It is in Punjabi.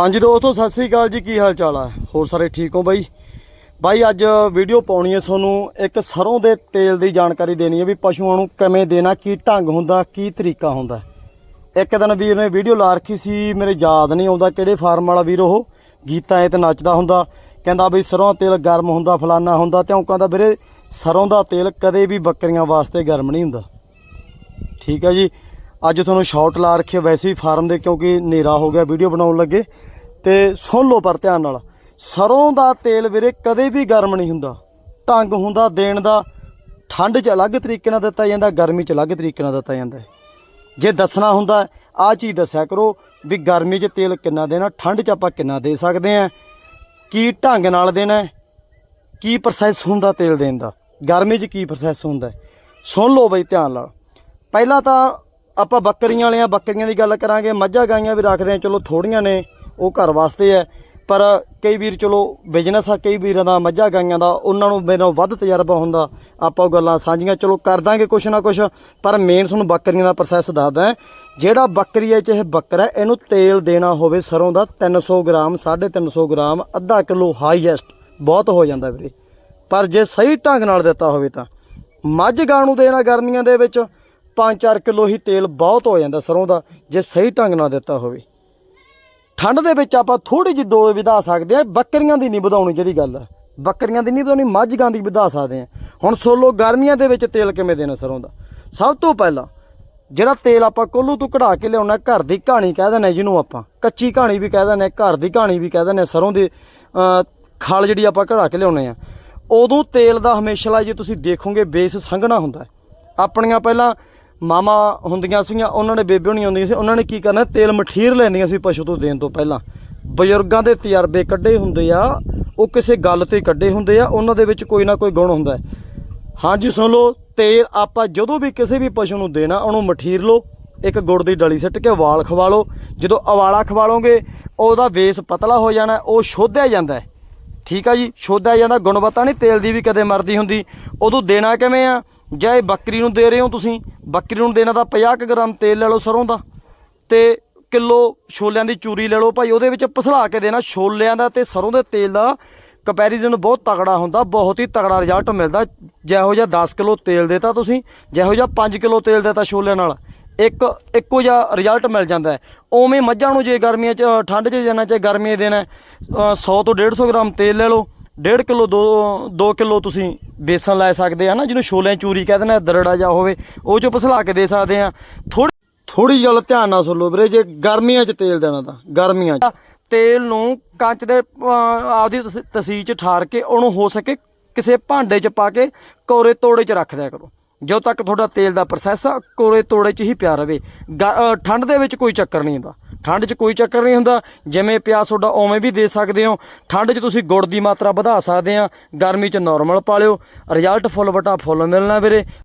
ਹਾਂਜੀ ਦੋਸਤੋ, ਸਤਿ ਸ੍ਰੀ ਅਕਾਲ ਜੀ। ਕੀ ਹਾਲ ਚਾਲ ਆ? ਹੋਰ ਸਾਰੇ ਠੀਕ ਹੋ ਬਾਈ? ਬਾਈ, ਅੱਜ ਵੀਡੀਓ ਪਾਉਣੀ ਹੈ ਤੁਹਾਨੂੰ। ਇੱਕ ਸਰੋਂ ਦੇ ਤੇਲ ਦੀ ਜਾਣਕਾਰੀ ਦੇਣੀ ਹੈ ਵੀ ਪਸ਼ੂਆਂ ਨੂੰ ਕਿਵੇਂ ਦੇਣਾ, ਕੀ ਢੰਗ ਹੁੰਦਾ, ਕੀ ਤਰੀਕਾ ਹੁੰਦਾ। ਇੱਕ ਦਿਨ ਵੀਰ ਨੇ ਵੀਡੀਓ ਲਾ ਰੱਖੀ ਸੀ, ਮੇਰੇ ਯਾਦ ਨਹੀਂ ਆਉਂਦਾ ਕਿਹੜੇ ਫਾਰਮ ਵਾਲਾ ਵੀਰ ਉਹ। ਗੀਤਾਂ ਐ ਤੇ ਨੱਚਦਾ ਹੁੰਦਾ। ਕਹਿੰਦਾ ਬਈ, ਸਰੋਂ ਦਾ ਤੇਲ ਗਰਮ ਹੁੰਦਾ, ਫਲਾਨਾ ਹੁੰਦਾ। ਤੇ ਉਹ ਕਹਿੰਦਾ, ਵੀਰੇ, ਸਰੋਂ ਦਾ ਤੇਲ ਕਦੇ ਵੀ ਬੱਕਰੀਆਂ ਵਾਸਤੇ ਗਰਮ ਨਹੀਂ ਹੁੰਦਾ। ਠੀਕ ਹੈ ਜੀ। ਅੱਜ ਤੁਹਾਨੂੰ ਸ਼ਾਰਟ ਲਾ ਰੱਖਿਆ ਵੈਸੇ ਹੀ ਫਾਰਮ ਦੇ, ਕਿਉਂਕਿ ਹਨੇਰਾ ਹੋ ਗਿਆ, ਵੀਡੀਓ ਬਣਾਉਣ ਲੱਗੇ। ਤੇ ਸੁਣ ਲਓ ਪਰ ਧਿਆਨ ਨਾਲ, ਸਰੋਂ ਦਾ ਤੇਲ ਵੀਰੇ ਕਦੇ ਵੀ ਗਰਮ ਨਹੀਂ ਹੁੰਦਾ। ਢੰਗ ਹੁੰਦਾ ਦੇਣ ਦਾ, ਠੰਡ 'ਚ ਅਲੱਗ ਤਰੀਕੇ ਨਾਲ ਦਿੱਤਾ ਜਾਂਦਾ, ਗਰਮੀ 'ਚ ਅਲੱਗ ਤਰੀਕੇ ਨਾਲ ਦਿੱਤਾ ਜਾਂਦਾ। ਜੇ ਦੱਸਣਾ ਹੁੰਦਾ, ਆਹ ਚੀਜ਼ ਦੱਸਿਆ ਕਰੋ ਵੀ ਗਰਮੀ 'ਚ ਤੇਲ ਕਿੰਨਾ ਦੇਣਾ, ਠੰਡ 'ਚ ਆਪਾਂ ਕਿੰਨਾ ਦੇ ਸਕਦੇ ਆ ਕੀ ਢੰਗ ਨਾਲ ਦੇਣਾ, ਕੀ ਪ੍ਰੋਸੈਸ ਹੁੰਦਾ ਤੇਲ ਦੇਣ ਦਾ, ਗਰਮੀ 'ਚ ਕੀ ਪ੍ਰੋਸੈਸ ਹੁੰਦਾ। ਸੁਣ ਲਓ ਬਈ ਧਿਆਨ ਨਾਲ। ਪਹਿਲਾਂ ਤਾਂ ਆਪਾਂ ਬੱਕਰੀਆਂ ਵਾਲਿਆਂ, ਬੱਕਰੀਆਂ ਦੀ ਗੱਲ ਕਰਾਂਗੇ, ਮੱਝਾਂ ਗਾਈਆਂ ਵੀ ਰੱਖਦੇ ਆ ਚਲੋ ਥੋੜੀਆਂ ਨੇ ਉਹ ਘਰ ਵਾਸਤੇ ਹੈ। ਪਰ ਕਈ ਵੀਰ ਚਲੋ ਬਿਜ਼ਨਸ ਆ ਕਈ ਵੀਰਾਂ ਦਾ ਮੱਝਾਂ ਗਾਈਆਂ ਦਾ ਉਹਨਾਂ ਨੂੰ ਮੇਰੇ ਨਾਲ ਵੱਧ ਤਜਰਬਾ ਹੁੰਦਾ। ਆਪਾਂ ਉਹ ਗੱਲਾਂ ਸਾਂਝੀਆਂ ਚਲੋ ਕਰ ਦਾਂਗੇ ਕੁਛ ਨਾ ਕੁਛ ਪਰ ਮੇਨ ਤੁਹਾਨੂੰ ਬੱਕਰੀਆਂ ਦਾ ਪ੍ਰੋਸੈਸ ਦੱਸਦਾ ਜਿਹੜਾ ਬੱਕਰੀ ਹੈ ਚਾਹੇ ਬੱਕਰਾ ਹੈ, ਇਹਨੂੰ ਤੇਲ ਦੇਣਾ ਹੋਵੇ ਸਰੋਂ ਦਾ 300 ਗ੍ਰਾਮ 350 ਗ੍ਰਾਮ ਅੱਧਾ ਕਿਲੋ ਹਾਈਐਸਟ ਬਹੁਤ ਹੋ ਜਾਂਦਾ ਵੀਰੇ। ਪਰ ਜੇ ਸਹੀ ਢੰਗ ਨਾਲ ਦਿੱਤਾ ਹੋਵੇ ਤਾਂ। ਮੱਝ ਗਾਂ ਨੂੰ ਦੇਣਾ ਗਰਮੀਆਂ ਦੇ ਵਿੱਚ 5-4 ਕਿਲੋ ਹੀ ਤੇਲ ਬਹੁਤ ਹੋ ਜਾਂਦਾ ਸਰੋਂ ਦਾ ਜੇ ਸਹੀ ਢੰਗ ਨਾਲ ਦਿੱਤਾ ਹੋਵੇ। ਠੰਡ ਦੇ ਵਿੱਚ ਆਪਾਂ ਥੋੜੀ ਜਿਹੀ ਡੋਜ਼ ਵਧਾ ਸਕਦੇ ਆ ਬੱਕਰੀਆਂ ਦੀ ਨਹੀਂ ਵਧਾਉਣੀ ਜਿਹੜੀ ਗੱਲ। ਆ ਬੱਕਰੀਆਂ ਦੀ ਨਹੀਂ ਵਧਾਉਣੀ ਮਾਝਗਾਂ ਦੀ ਵਧਾ ਸਕਦੇ ਆ ਹੁਣ ਸੋਲੋ ਗਰਮੀਆਂ ਦੇ ਵਿੱਚ ਤੇਲ ਕਿਵੇਂ ਦੇਣਾ ਸਰੋਂ ਦਾ? ਸਭ ਤੋਂ ਪਹਿਲਾਂ ਜਿਹੜਾ ਤੇਲ ਆਪਾਂ ਕੋਲੂ ਤੋਂ ਕਢਾ ਕੇ ਲਿਆਉਣਾ ਘਰ ਦੀ ਕਹਾਣੀ ਕਹਿ ਦਿੰਦੇ ਜਿਹਨੂੰ ਆਪਾਂ। ਕੱਚੀ ਕਹਾਣੀ ਵੀ ਕਹਿ ਦਿੰਦੇ ਘਰ ਦੀ ਕਹਾਣੀ ਵੀ ਕਹਿ ਦਿੰਦੇ ਸਰੋਂ ਦੀ ਅਹ, ਖਲ ਜਿਹੜੀ ਆਪਾਂ ਕਢਾ ਕੇ ਲਿਆਉਣੇ ਆ ਉਦੋਂ ਤੇਲ ਦਾ ਹਮੇਸ਼ਾ ਜੇ ਤੁਸੀਂ ਦੇਖੋਗੇ ਬੇਸ ਸੰਘਣਾ ਹੁੰਦਾ ਆਪਣੀਆਂ ਪਹਿਲਾਂ ਮਾਮਾ ਹੁੰਦੀਆਂ ਸੀਗੀਆਂ, ਉਹਨਾਂ ਨੇ ਬੇਬੇ ਹੋਣੀ ਹੁੰਦੀਆਂ ਸੀ, ਉਹਨਾਂ ਨੇ ਕੀ ਕਰਨਾ, ਤੇਲ ਮਠੀਰ ਲੈਂਦੀਆਂ ਸੀ ਪਸ਼ੂ ਤੋਂ ਦੇਣ ਤੋਂ ਪਹਿਲਾਂ। ਬਜ਼ੁਰਗਾਂ ਦੇ ਤਜਰਬੇ ਕੱਢੇ ਹੁੰਦੇ ਆ, ਉਹ ਕਿਸੇ ਗੱਲ ਤੇ ਕੱਢੇ ਹੁੰਦੇ ਆ, ਉਹਨਾਂ ਦੇ ਵਿੱਚ ਕੋਈ ਨਾ ਕੋਈ ਗੁਣ ਹੁੰਦਾ ਹੈ। ਹਾਂਜੀ ਸੁਣ ਲਓ, ਤੇਲ ਆਪਾਂ ਜਦੋਂ ਵੀ ਕਿਸੇ ਵੀ ਪਸ਼ੂ ਨੂੰ ਦੇਣਾ, ਉਹਨੂੰ ਮਠੀਰ ਲਓ, ਇੱਕ ਗੁੜ ਦੀ ਡਲੀ ਸਿੱਟ ਕੇ ਵਾਲ ਖਵਾ ਲਓ। ਜਦੋਂ ਅਵਾਲਾ ਖਵਾ ਲਓਗੇ ਉਹਦਾ ਵੇਸ ਪਤਲਾ ਹੋ ਜਾਣਾ, ਉਹ ਸ਼ੋਧਿਆ ਜਾਂਦਾ ਠੀਕ ਆ ਜੀ ਸ਼ੋਧਿਆ ਜਾਂਦਾ, ਗੁਣਵੱਤਾ ਨਹੀਂ, ਤੇਲ ਦੀ ਵੀ ਕਦੇ ਮਰਦੀ ਹੁੰਦੀ। ਉਦੋਂ ਦੇਣਾ ਕਿਵੇਂ ਆ? ਜਾਂ ਇਹ ਬੱਕਰੀ ਨੂੰ ਦੇ ਰਹੇ ਹੋ ਤੁਸੀਂ? ਬੱਕਰੀ ਨੂੰ ਦੇਣਾ ਤਾਂ 50 ਕੁ ਗ੍ਰਾਮ ਤੇਲ ਲੈ ਲਓ ਸਰੋਂ ਦਾ ਤੇ ਕਿਲੋ ਛੋਲਿਆਂ ਦੀ ਚੂਰੀ ਲੈ ਲਓ ਭਾਈ, ਉਹਦੇ ਵਿੱਚ ਪਸਲਾ ਕੇ ਦੇਣਾ ਛੋਲਿਆਂ ਦਾ ਤੇ ਸਰੋਂ ਦੇ ਤੇਲ ਦਾ। ਕੰਪੈਰੀਜ਼ਨ ਬਹੁਤ ਤਗੜਾ ਹੁੰਦਾ, ਬਹੁਤ ਹੀ ਤਗੜਾ ਰਿਜ਼ਲਟ ਮਿਲਦਾ। ਜਿਹੋ ਜਿਹਾ 10 ਕਿਲੋ ਤੇਲ ਦੇਤਾ ਤੁਸੀਂ, ਜਿਹੋ ਜਿਹਾ 5 ਕਿਲੋ ਤੇਲ ਦੇਤਾ ਛੋਲਿਆਂ ਨਾਲ, ਇੱਕ, ਇੱਕੋ ਜਿਹਾ ਰਿਜ਼ਲਟ ਮਿਲ ਜਾਂਦਾ। ਉਵੇਂ ਮੱਝਾਂ ਨੂੰ ਜੇ ਗਰਮੀਆਂ 'ਚ, ਠੰਡ 'ਚ ਦੇਣਾ ਚਾਹੇ ਗਰਮੀਆਂ ਦੇਣਾ 100 ਤੋਂ 150 ਗ੍ਰਾਮ ਤੇਲ ਲੈ ਲਓ। 1.5 ਕਿਲੋ 2 2 ਕਿਲੋ ਤੁਸੀਂ ਬੇਸਨ ਲੈ ਸਕਦੇ ਆ ਨਾ, ਜਿਹਨੂੰ ਛੋਲਿਆਂ ਦੀ ਚੂਰੀ ਕਹਿੰਦੇ ਨੇ ਦਰੜਾ ਜਾ ਹੋਵੇ, ਉਹ ਚੋਂ ਪਸਲਾ ਕੇ ਦੇ ਸਕਦੇ ਆ। ਥੋੜੀ ਥੋੜੀ ਗੱਲ ਧਿਆਨ ਨਾਲ ਸੁਣ ਲਓ ਵੀਰੇ, ਜੇ ਗਰਮੀਆਂ 'ਚ ਤੇਲ ਦੇਣਾ ਤਾਂ, ਗਰਮੀਆਂ 'ਚ। ਤੇਲ ਨੂੰ ਕੰਚ ਦੇ ਆਪਦੀ ਤਸ- ਤਸੀਰ 'ਚ ਠਾਰ ਕੇ, ਉਹਨੂੰ ਹੋ ਸਕੇ ਕਿਸੇ ਭਾਂਡੇ 'ਚ ਪਾ ਕੇ, ਕੋਰੇ ਤੋੜੇ 'ਚ ਰੱਖ ਦਿਆ ਕਰੋ। ਜਦੋਂ ਤੱਕ ਤੁਹਾਡਾ ਤੇਲ ਦਾ ਪ੍ਰੋਸੈਸ ਆ, ਕੋਰੇ ਤੋੜੇ 'ਚ ਹੀ ਪਿਆ ਰਵੇ। ਗ- ਠੰਡ ਦੇ ਵਿੱਚ ਕੋਈ ਚੱਕਰ ਨਹੀਂ ਹੁੰਦਾ। ਠੰਡ 'ਚ ਕੋਈ ਚੱਕਰ ਨਹੀਂ ਹੁੰਦਾ। ਜਿਵੇਂ ਪਿਆ ਤੁਹਾਡਾ ਉਵੇਂ ਵੀ ਦੇ ਸਕਦੇ ਹੋ। ਠੰਡ 'ਚ ਤੁਸੀਂ ਗੁੜ ਦੀ ਮਾਤਰਾ ਵਧਾ ਸਕਦੇ ਆ। ਗਰਮੀ 'ਚ ਨਾਰਮਲ ਪਾ ਲਿਓ। ਰਿਜ਼ਲਟ ਫੁੱਲ ਬਟਾ ਫੁੱਲ ਮਿਲਣਾ ਵੀਰੇ।